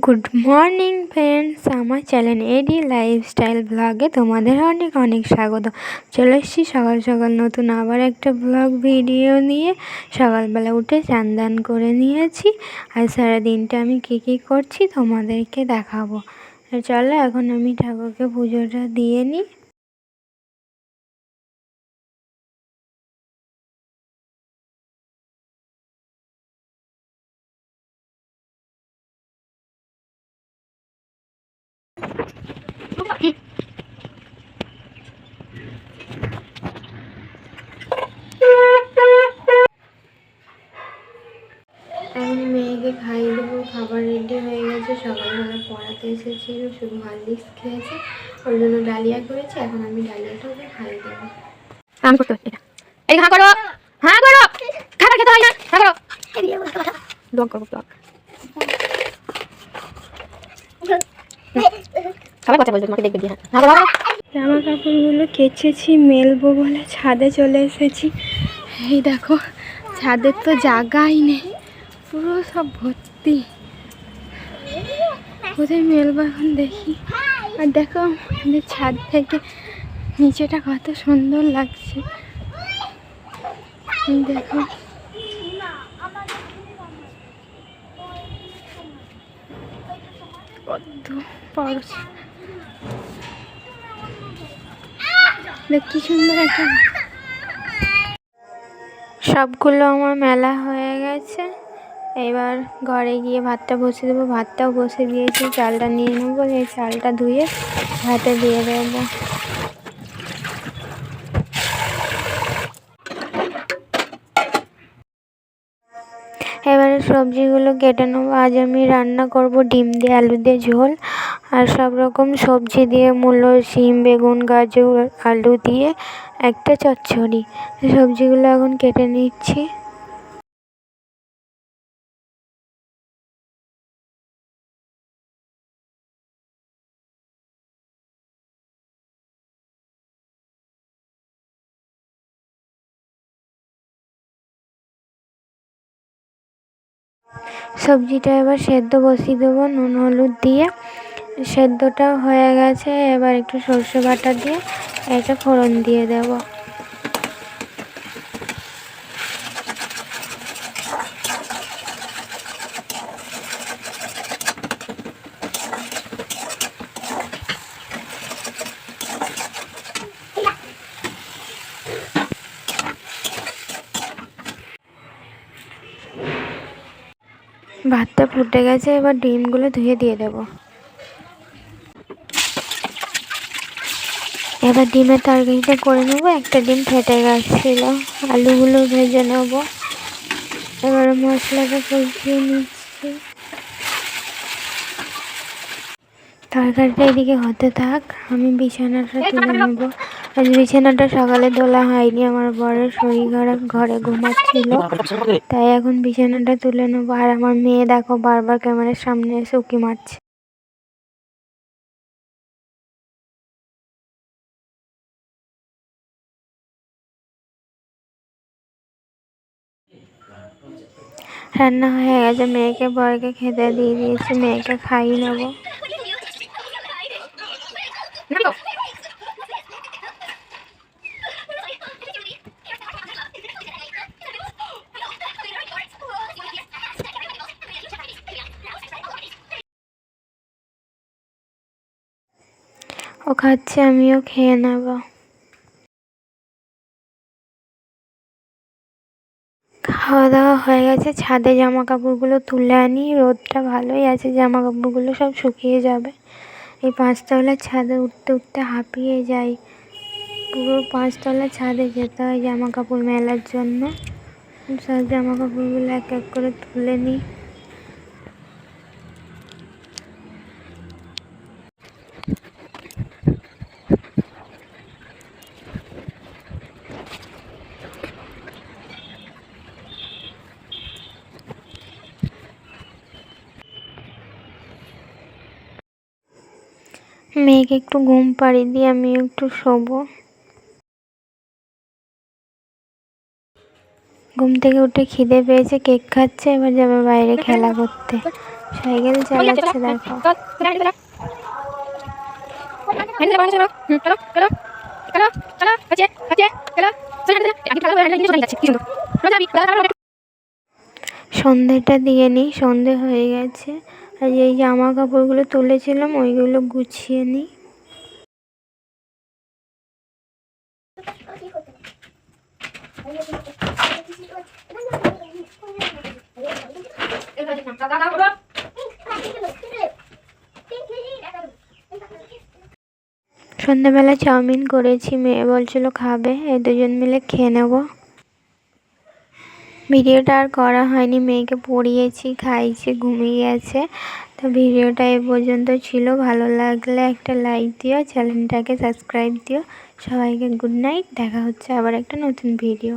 Good morning friends, আমার channel AD lifestyle ব্লগে তোমাদের অনেক অনেক স্বাগত। চলে এসেছি সকাল সকাল নতুন আবার একটা ব্লগ ভিডিও নিয়ে। সকালবেলা উঠে চান করে নিয়েছি আর সারা দিনটা আমি কী কী করছি তোমাদেরকে দেখাবো। চলো এখন আমি ঠাকুরকে পুজোটা দিয়ে নিই। খাবার রেডি হয়ে গেছে সকালবেলা পড়াতে এসেছিল শুধু হরলিক্স খেয়েছে ওর জন্য ডালিয়া করেছি এখন আমি ডালিয়াটা ওকে খাইয়ে দেবো। করতে হচ্ছে এই হ্যাঁ করো! হ্যাঁ করো! খাবার খেতে হয় না। হ্যাঁ করো! ব্লগ করব ব্লগ জামা কাপড়গুলো কেচেছি, মেলবো বলে ছাদে চলে এসেছি। এই দেখো ছাদের তো জায়গাই নেই, পুরো সব ভর্তি। কোথায় মেলবো এখন দেখি। আর দেখো, আমাদের ছাদ থেকে নিচেটা কত সুন্দর লাগছে। দেখো। কত পড়ছে কি সুন্দর একটা সবগুলো আমার মেলা হয়ে গেছে। এবার ঘরে গিয়ে ভাতটা বসে দেবো। ভাতটাও বসে দিয়েছি। চালটা নিয়ে নেব। এই চালটা ধুয়ে ভাতে দিয়ে দেবো। এবারে সবজিগুলো কেটে নেব। আজ আমি রান্না করব ডিম দিয়ে, আলু দিয়ে ঝোল। আর সব রকম সবজি দিয়ে মূলো, শিম, বেগুন, গাজর, আলু দিয়ে একটা চচ্চড়ি। সবজিগুলো এখন কেটে নিচ্ছি। সবজিটা এবার সেদ্ধ বসিয়ে দেবো নুন, হলুদ দিয়ে। সেদ্ধটা হয়ে গেছে, এবার একটু সর্ষে বাটা দিয়ে এটা ফোড়ন দিয়ে দেব। ভাতটা ফুটে গেছে, এবার ডিমগুলো ধুয়ে দিয়ে দেব। এবার ডিমের তরকারিটা করে নেব একটা ডিম ফেটে গেছিল আলুগুলো ভেজে নেব। এবার মশলাটা কষিয়ে নিচ্ছি। তরকারিটা এদিকে হতে থাক আমি বিছানাটা তুলে নেব। আজ বিছানাটা সকালে তোলা হয়নি আমার বরের শরীর খারাপ ঘরে ঘুমাচ্ছিল। তাই এখন বিছানাটা তুলে নেব আর আমার মেয়ে দেখো বারবার ক্যামেরার সামনে এসে উকি মারছে। রান্না হয়ে গেছে। মেয়েকে বরকে খেতে দিয়ে দিয়েছি মেয়েকে খাইয়ে নেব। ও খাচ্ছে আমিও খেয়ে নেব। খাওয়া দাওয়া হয়ে গেছে। ছাদে জামা কাপড়গুলো তুলে আনি। রোদটা ভালোই আছে জামা কাপড়গুলো সব শুকিয়ে যাবে। এই পাঁচতলার ছাদে উঠতে উঠতে হাঁপিয়ে যাই। পুরো পাঁচতলা ছাদে যেতে হয় জামা কাপড় মেলার জন্য। সব জামা কাপড়গুলো এক এক করে তুলে নিই। মেয়েকে একটু ঘুম পাড়িয়ে দিয়ে আমি একটু শোবো। ঘুম থেকে উঠে খিদে পেয়েছে, কেক খাচ্ছে, এবার যাবে বাইরে খেলা করতে। সাইকেল চালাচ্ছে, দেখো। সন্ধেটা দিয়ে নিই, সন্ধে হয়ে গেছে। আর এই জামা কাপড়গুলো তুলেছিলাম, ওইগুলো গুছিয়ে নিই। সন্ধ্যাবেলা চাউমিন করেছি, মেয়ে বলছিল খাবে, এই দুজন মিলে খেয়ে নেব। ভিডিওটা আর করা হয়নি। মেয়েকে পড়িয়েছি, খাইয়েছি, ঘুমিয়ে গেছে তো ভিডিওটা এ পর্যন্ত ছিল। ভালো লাগলে একটা লাইক দিও চ্যানেলটাকে সাবস্ক্রাইব দিও। সবাইকে গুড নাইট দেখা হচ্ছে আবার একটা নতুন ভিডিও